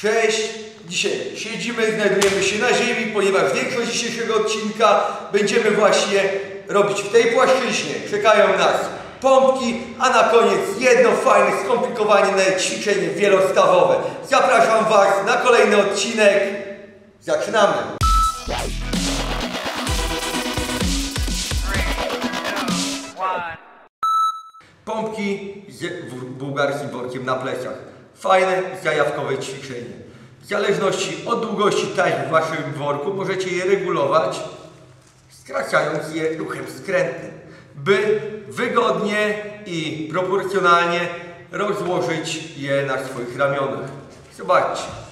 Cześć! Dzisiaj siedzimy, znajdujemy się na ziemi, ponieważ większość dzisiejszego odcinka będziemy właśnie robić w tej płaszczyźnie. Czekają nas pompki, a na koniec jedno fajne, skomplikowane ćwiczenie wielostawowe. Zapraszam Was na kolejny odcinek. Zaczynamy! Pompki z bułgarskim workiem na plecach. Fajne, zajawkowe ćwiczenie. W zależności od długości taśmy w Waszym worku możecie je regulować, skracając je ruchem skrętnym, by wygodnie i proporcjonalnie rozłożyć je na swoich ramionach. Zobaczcie.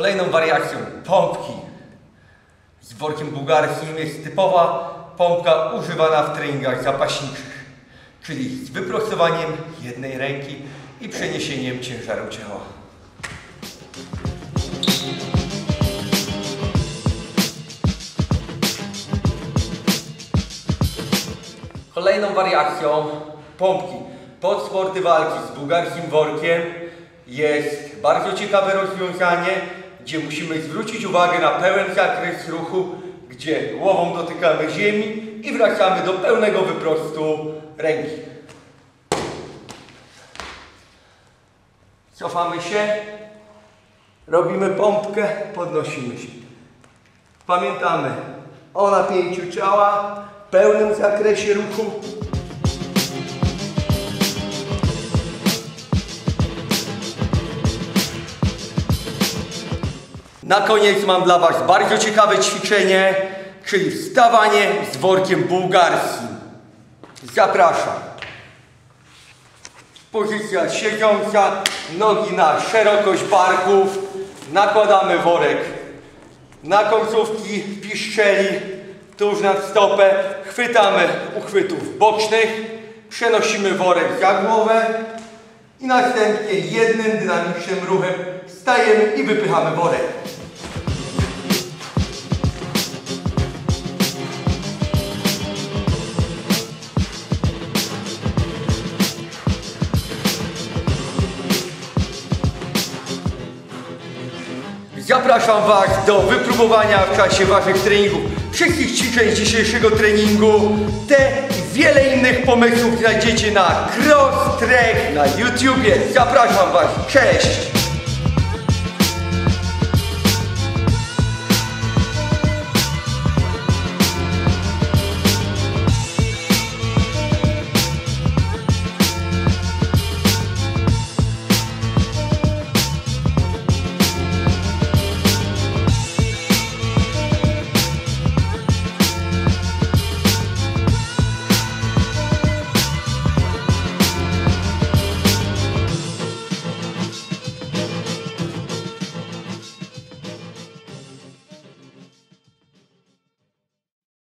Kolejną wariacją pompki z workiem bułgarskim jest typowa pompka używana w treningach zapaśniczych, czyli z wyprostowaniem jednej ręki i przeniesieniem ciężaru ciała. Kolejną wariacją pompki pod sporty walki z bułgarskim workiem jest bardzo ciekawe rozwiązanie, gdzie musimy zwrócić uwagę na pełen zakres ruchu, gdzie głową dotykamy ziemi i wracamy do pełnego wyprostu ręki. Cofamy się, robimy pompkę, podnosimy się. Pamiętamy o napięciu ciała, pełnym zakresie ruchu. Na koniec mam dla Was bardzo ciekawe ćwiczenie, czyli wstawanie z workiem bułgarskim. Zapraszam. Pozycja siedząca, nogi na szerokość barków. Nakładamy worek na końcówki piszczeli, tuż nad stopę. Chwytamy uchwytów bocznych, przenosimy worek za głowę i następnie jednym dynamicznym ruchem stajemy i wypychamy worek. Zapraszam Was do wypróbowania w czasie Waszych treningów wszystkich ćwiczeń dzisiejszego treningu. Te i wiele innych pomysłów znajdziecie na Cross Trek na YouTubie. Zapraszam Was. Cześć!